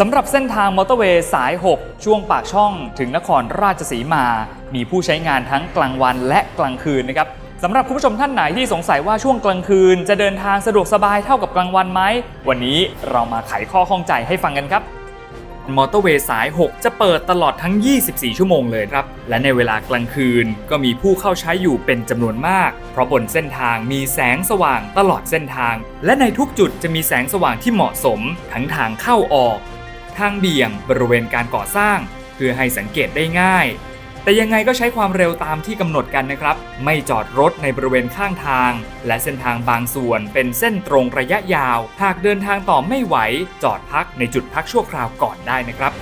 สำหรับเส้นทางมอเตอร์เวย์สาย 6 ช่วงปากช่องถึงนครราชสีมา มีผู้ใช้งานทั้งกลางวันและกลางคืนนะครับสำหรับคุณผู้ชมท่านไหนที่สงสัยว่าช่วงกลางคืน จะเดินทางสะดวกสบายเท่ากับกลางวันไหม วันนี้เรามาไขข้อข้องใจให้ฟังกันครับ มอเตอร์เวย์สาย 6 จะเปิดตลอดทั้ง 24 ชั่วโมงเลยครับ และในเวลากลางคืนก็มีผู้เข้าใช้อยู่เป็นจำนวนมาก เพราะบนเส้นทางมีแสงสว่างตลอดเส้นทาง และในทุกจุดจะมีแสงสว่างที่เหมาะสม ทั้งทางเข้าออก ทางเบี่ยงบริเวณการก่อสร้าง เพื่อให้สังเกตได้ง่าย แต่ยังไงก็ใช้ความเร็วตามที่กำหนดกันนะครับ ไม่จอดรถในบริเวณข้างทาง และเส้นทางบางส่วนเป็นเส้นตรงระยะยาว หากเดินทางต่อไม่ไหว จอดพักในจุดพักชั่วคราวก่อนได้นะครับ